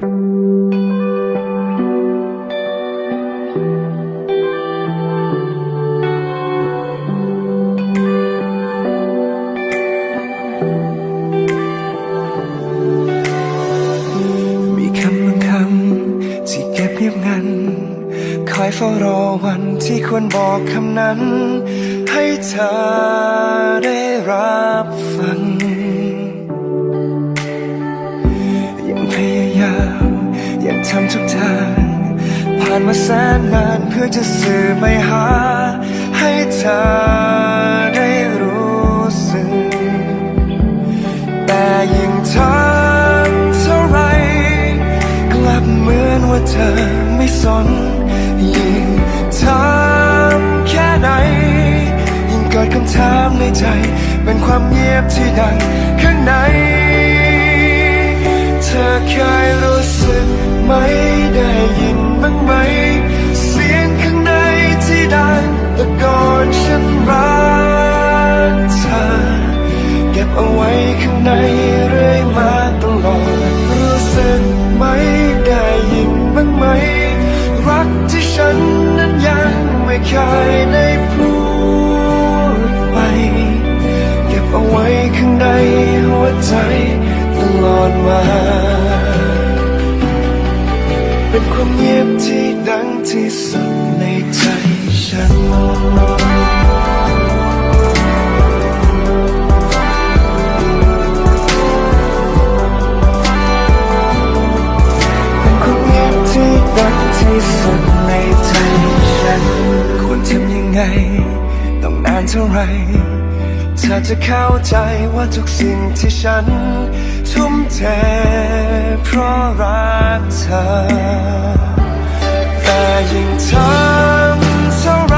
เก็บเงียบงันคอยเฝ้ารอวันที่ควรบอกคำนั้น ให้เธอ ทำทุกทางผ่านมาแสนนานเพื่อจะสื่อไปหา ให้เธอได้รู้สึก แต่ยิ่งทำเท่าไร กลับเหมือนว่าเธอไม่สน ยิ่งทำแค่ไหน ยิ่งเกิดคำถามในใจ เป็นความเงียบที่ดังข้างใน เธอเคย ไหม ได้ยินบ้างไหม เสียงข้างในที่ดังตะโกนฉันรักเธอ เก็บเอาไว้ข้างในเรื่อยมาตลอด รู้สึกไหม ได้ยินบ้างไหม รักที่ฉันนั้นยังไม่เคยได้ ความเงียบที่ดังที่สุดในใจฉันเป็นความเงียบที่ดังที่สุดในใจฉันควรทำยังไง ต้องนานเท่าไรเธอจะเข้าใจว่าทุกสิ่งที่ฉัน ทุ่มเทเพราะรักเธอ แต่ยิ่งทำเท่าไร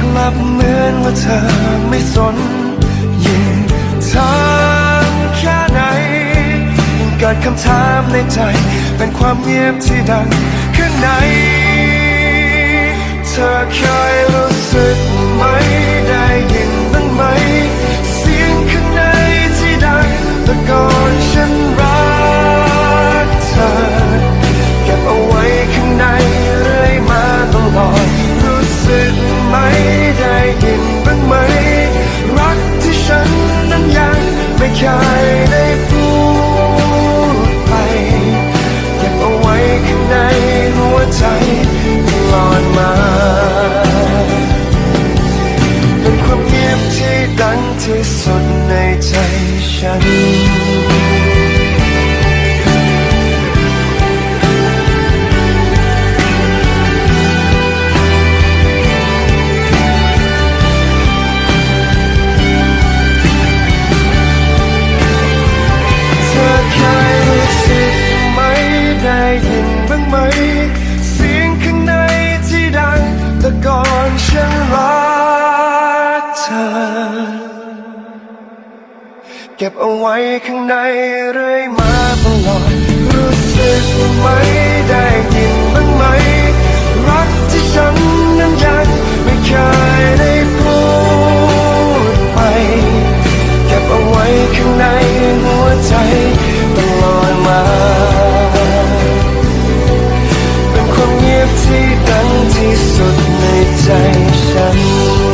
กลับเหมือนว่าเธอไม่สน ยิ่งทำแค่ไหน ยิ่งเกิดคำถามในใจ เป็นความเงียบที่ดังข้างใน เธอเคยรู้สึกไหม งตะโกนฉันรักเธอเก็บเอาไว้ข้างในเรื่อยมาตลอด รู้สึกไหมได้ยินบ้างไหม รักที่ฉันนั้นยังไม่เคย ข้างในเรื่อยมาตลอดรู้สึกไหมได้ยินบ้างไหม รักที่ฉันนั้นยังไม่เคยได้พูดไปเก็บเอาไว้ข้างในหัวใจตลอดมา เป็นความเงียบที่ดังที่สุดในใจฉันเป็น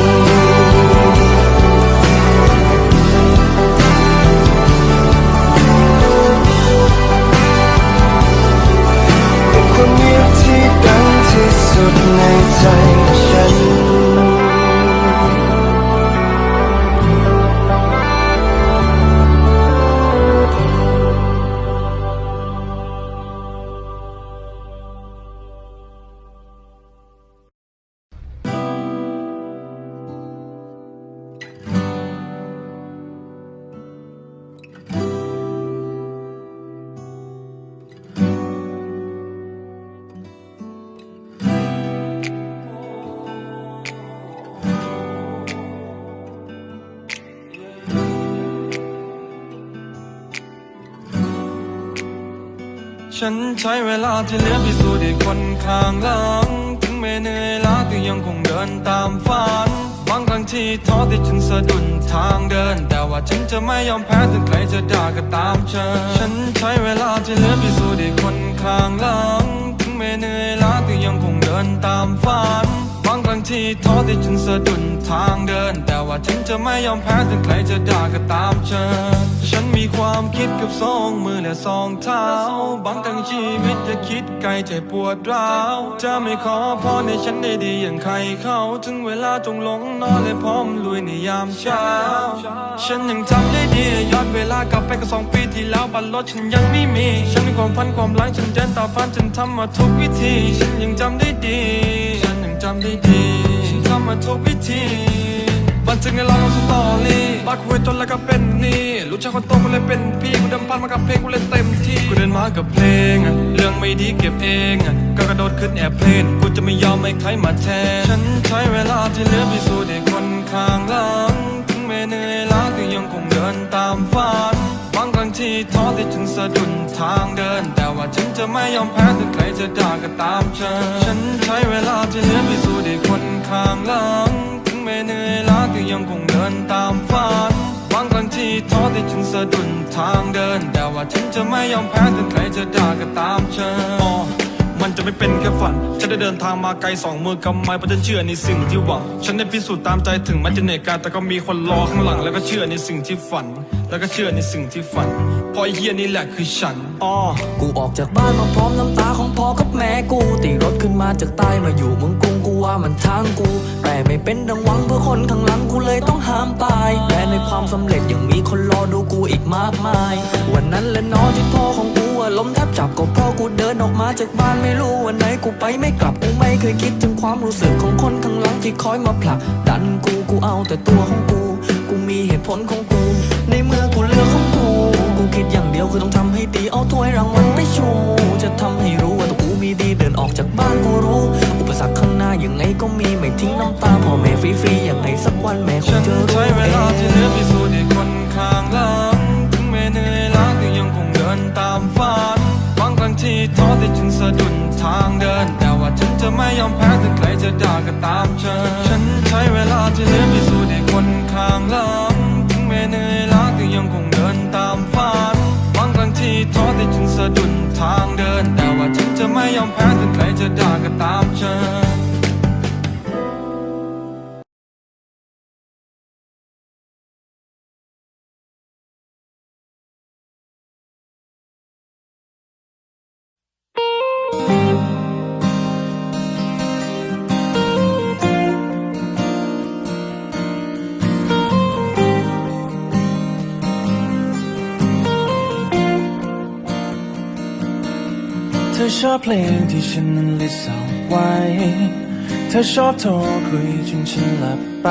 ฉันใช้เวลาที่เหลือพิสูจน์ให้คนข้างหลัง ถึงไม่เหนื่อยล้าก็ยังคงเดินตามฝัน บางครั้งที่ท้อที่ฉันสะดุดทางเดิน แต่ว่าฉันจะไม่ยอมแพ้ถึงใครจะด่าก็ตามเชิญฉันใช้เวลาที่เหลือพิสูจน์ให้คนข้างหลัง ถึงไม่เหนื่อยล้าก็ยังคงเดินตามฝัน ที่ท้อที่ฉันสะดุดทางเดิน แต่ว่าฉันจะไม่ยอมแพ้ถึงใครจะด่าก็ตามเชิญฉันมีความคิดกับสองมือและสองเท้าบางครั้งชีวิตจะคิดไกลใจปวดร้าวจะไม่ขอพรในฉันได้ดีอย่างใครเขาถึงเวลาจงลงนอนและพร้อมลุยในยามเช้า ฉันยังจำได้ดีย้อนเวลากลับไปก็สองปีที่แล้วบัตรรถฉันยังไม่มี ฉันมีความฝันความหลังฉันเดินตามฝันฉันทำมาทุกวิธี ฉันยังจำได้ดี จำได้ดีฉันทำมาทุกวิธีบันทึกในเล่าสตอรี่บักหวยจนแล้วก็เป็นนี่รู้จักคนโตก็เลยเป็นพี่กูเดิมพันมากับเพลงกูเลยเต็มที่กูเดินมากับเพลงอะเรื่องไม่ดีเก็บเองอะก็กระโดดขึ้นแอบเพลนกูจะไม่ยอมให้ใครมาแทนฉันใช้เวลาที่เหลือพิสูจน์ให้คนข้างหลังถึงแม้เหนื่อยล้าก็ยังคงเดินตามฝัน ที่ท้อที่ฉันสะดุดทางเดิน แต่ว่าฉันจะไม่ยอมแพ้ถึงใครจะด่าก็ตามเชิญฉันใช้เวลาที่เหลือพิสูจน์ให้คนข้างหลัง ถึงแม้เหนื่อยล้าก็ยังคงเดินตามฝันบางครั้งที่ท้อที่ฉันสะดุดทางเดิน แต่ว่าฉันจะไม่ยอมแพ้ถึงใครจะด่าก็ตามเชิญ มันจะไม่เป็นแค่ฝัน ฉันได้เดินทางมาไกลสองมือกำไม้เพราะฉันเชื่อในสิ่งที่หวัง ฉันได้พิสูจน์ตามใจถึงแม้จะเหนื่อยกายแต่ก็มีคนรอข้างหลัง แล้วก็เชื่อในสิ่งที่ฝัน แล้วก็เชื่อในสิ่งที่ฝันเพราะไอเฮียนี่แหละคือฉันอ้อกูออกจากบ้านมาพร้อมน้ำตาของพ่อกับแม่กูตีรถขึ้นมาจากใต้มาอยู่เมืองกรุงกูว่ามันทางกู แต่ไม่เป็นดังหวังเพื่อคนข้างหลังกูเลยต้องห้ามตายแต่ในความสำเร็จยังมีคนรอดูกูอีกมากมาย วันนั้นและเนองที่พ่อของกู ล้มแทบจับก็เพราะกูเดินออกมาจากบ้านไม่รู้วันไหนกูไปไม่กลับกูไม่เคยคิดถึงความรู้สึกของคนข้างหลังที่คอยมาผลักดันกูกูเอาแต่ตัวของกู กูมีเหตุผลของกู ในเมื่อกูเลือกของกูกูคิดอย่างเดียวคือต้องทำให้ดีเอาถ้วยรางวัลไปชู จะทำให้รู้ว่าตัวกูมีดีเดินออกจากบ้านกูรู้ อุปสรรคข้างหน้ายังไงก็มีไม่ทิ้งน้ำตาพ่อแม่ฟรีๆอย่างไงสักวันแม่คงนจะรู้ ยอมแพ้ถึงใครจะด่าก็ตามเธอฉันใช้เวลาที่เหลือพิสูจน์ให้คนข้างหลังถึงแม้เหนื่อยล้าก็ยังคงเดินตามฝันบางครั้งที่ท้อที่ฉันสะดุดทางเดิน แต่ว่าฉันจะไม่ยอมแพ้ถึงใครจะด่าก็ตามเธอ ธอชอบเพลงที่ฉันนั้นลิสต์เอาไว้ เธอชอบโทรคุยจนฉันหลับไป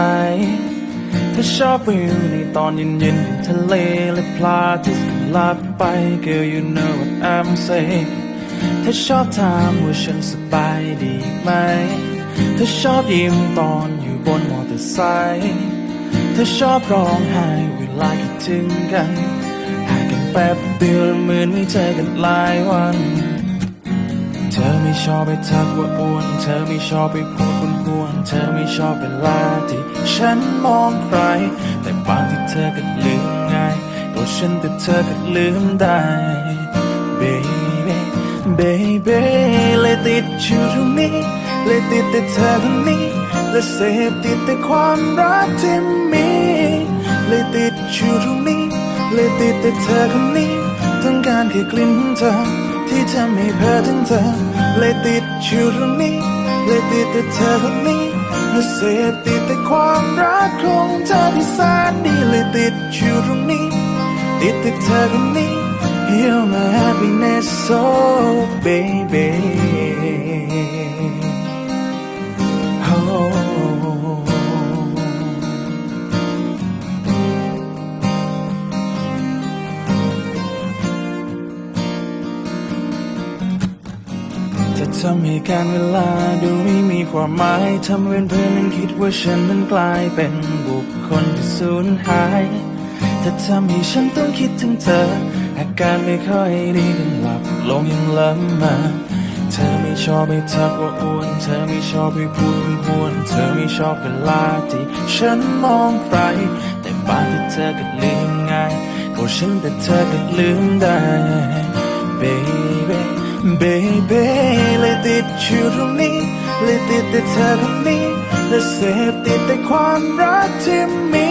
เธอชอบวิวในตอนเย็นๆริมทะเลและพลาที่หลับไป Girl you know what I'm saying เธอชอบถามว่าฉันสบายดีไหม เธอชอบยิ้มตอนอยู่บนมอเตอร์ไซค์เธอชอบร้องไห้เวลาคิดถึงกันห่างกันแป๊บเดียวเหมือนไม่เจอกันหลายวัน ชอบไปทักว่าอ้วน เธอไม่ชอบไปพูดคนควรเธอไม่ชอบเวลาที่ฉันมองใคร แต่บางที่เธอก็ลืมง่ายก็ฉันแต่เธอก็ลืมได้ baby baby เลยติดอยู่ตรงนี้เลยติดแต่เธอคนนี้และเสพติดแต่ความรักที่มีเลยติดอยู่ตรงนี้เลยติดแต่เธอคนนี้ต้องการแค่กลิ่นของเธอ ที่ทำให้เพ้อถึงเธอเลยติดอยู่ตรงนี้เลยติดแต่เธอคนนี้และเสพติดแต่ความรักของเธอที่แสนดีเลยติดอยู่ตรงนี้ติดแต่เธอคนนี้ You're my happiness so baby จะทำให้การเวลาดูไม่มีความหมายทำเป็นเพื่อนนั้นคิดว่าฉันนั้นกลายเป็นบุคคลที่สูญหายถ้าทำให้ฉันต้องคิดถึงเธอ อาการไม่ค่อยดีกันหลับลงยังล้ำมาเธอไม่ชอบให้ทักว่าอ้วน เธอไม่ชอบให้พูดว่าห่วน เธอไม่ชอบเวลาที่ฉันมองไปแต่บางที่เธอก็ลืมง่ายก็ฉันแต่เธอก็ลืมได้ baby baby เลยติดอยู่ตรงนี้เลยติดแต่เธอคนนี้และเสพติดแต่ความรักที่มี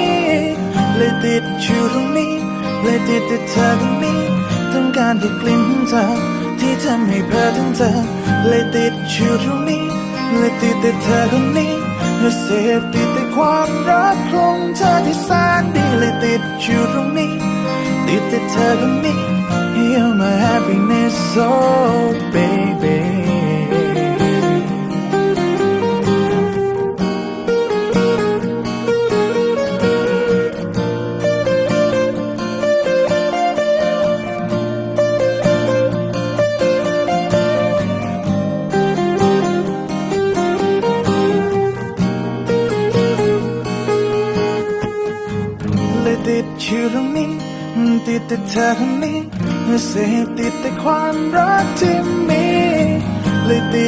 เลยติดอยู่ตรงนี้เลยติดแต่เธอคนนี้ต้องการแค่กลิ่นของเธอที่ทำให้เพลิดทั้งเธอเลยติดอยู่ตรงนี้เลยติดแต่เธอคนนี้และเสพติดแต่ความรักของเธอที่แสนดีเลยติดอยู่ตรงนี้ติดแต่เธอคนนี้ You're my happiness oh baby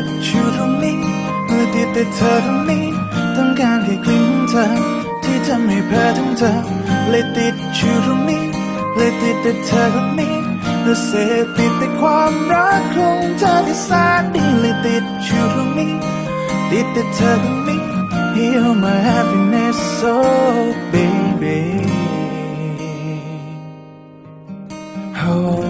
ติดอยู่ตรงนี้เลยติดแต่เธอคนนี้ ต้องการแค่กลิ่นเธอ ที่ทำให้เพลิดทั้งเธอเลยติดอยู่ตรงนี้เลยติดแต่เธอคนนี้เสพติดแต่ความรักของเธอที่แสนดีเลยติดอยู่ตรงนี้ติดแต่เธอคนนี้ You're my happiness so baby oh.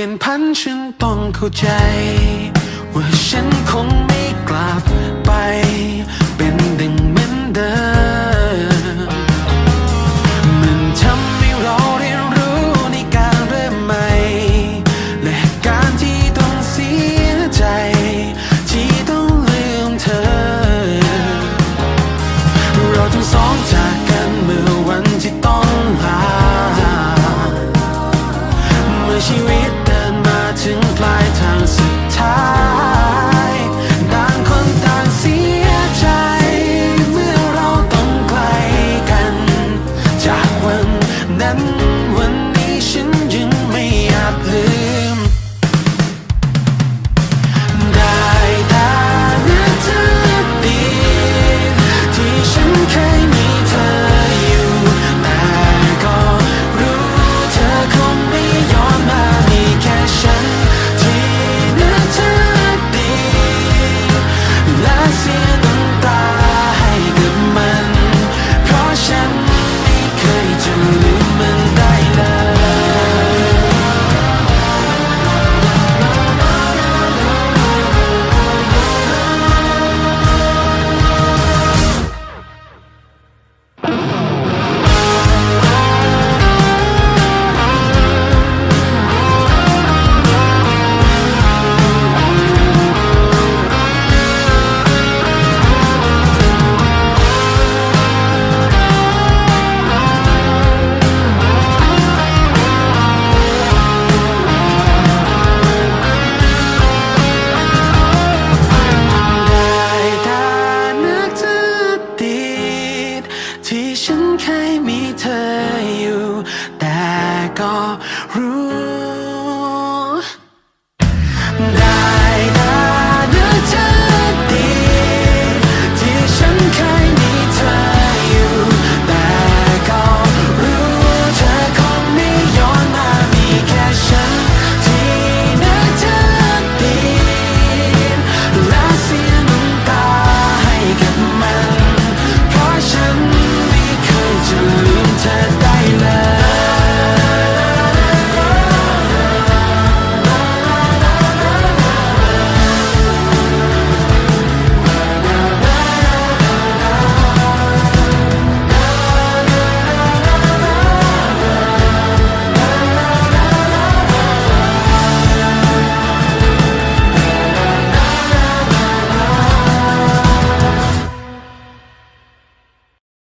ลี่ยนพันฉันต้องเข้าใจ ว่าฉันคงไม่กลับไป เป็นดังเหมือนเดิมมันทำให้เราเรียนรู้ในการเริ่มใหม่ และการที่ต้องเสียใจ ที่ต้องลืมเธอ เราทั้งสองจากกันเมื่อวันที่ต้องลา ที่ฉันเคยมีเธออยู่ แต่ก็